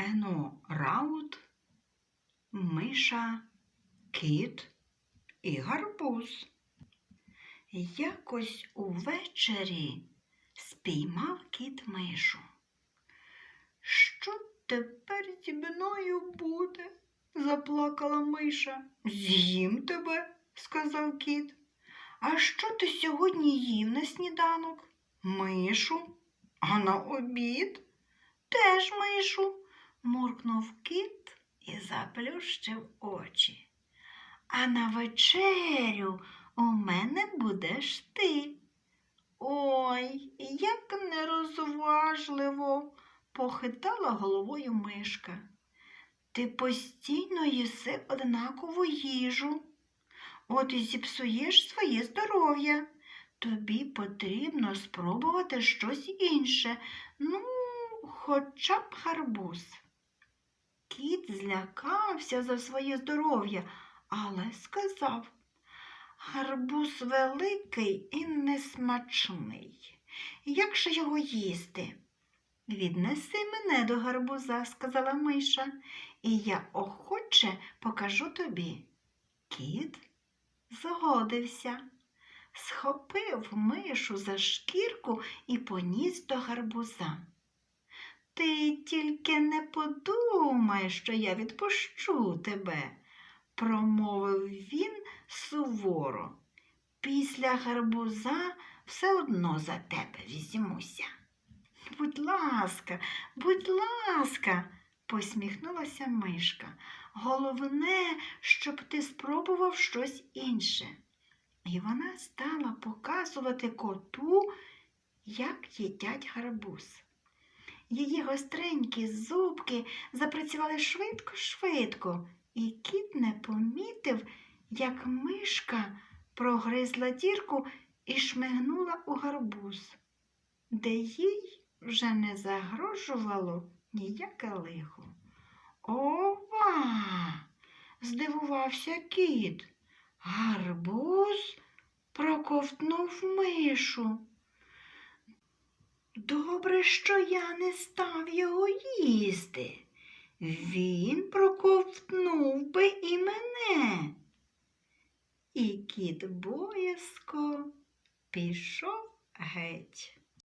Ено Раут, Миша, Кіт і гарбуз. Якось увечері спіймав кіт мишу. Що тепер зі мною буде? заплакала миша. З'їм тебе, сказав кіт. А що ти сьогодні їв на сніданок? Мишу, а на обід? Теж мишу, муркнув кіт і заплющив очі. А на вечерю у мене будеш ти. Ой, як нерозважливо, похитала головою мишка. Ти постійно їси однакову їжу. От і зіпсуєш своє здоров'я. Тобі потрібно спробувати щось інше, ну, хоча б гарбуз. Кіт злякався за своє здоров'я, але сказав гарбуз великий і несмачний. Як же його їсти? Віднеси мене до гарбуза, сказала миша, і я охоче покажу тобі. Кіт згодився, схопив мишу за шкірку і поніс до гарбуза. Ти тільки не подумай, що я відпущу тебе, промовив він суворо. Після гарбуза все одно за тебе візьмуся. Будь ласка, будь ласка, посміхнулася мишка. Головне, щоб ти спробував щось інше. І вона стала показувати коту, як їдять гарбуз. Її гостренькі зубки запрацювали швидко-швидко, і кіт не помітив, як мишка прогризла дірку і шмигнула у гарбуз, де їй вже не загрожувало ніяке лихо. Ова! здивувався кіт. Гарбуз проковтнув мишу. Добре, що я не став його їсти. Він проковтнув би і мене. І кіт боязко пішов геть.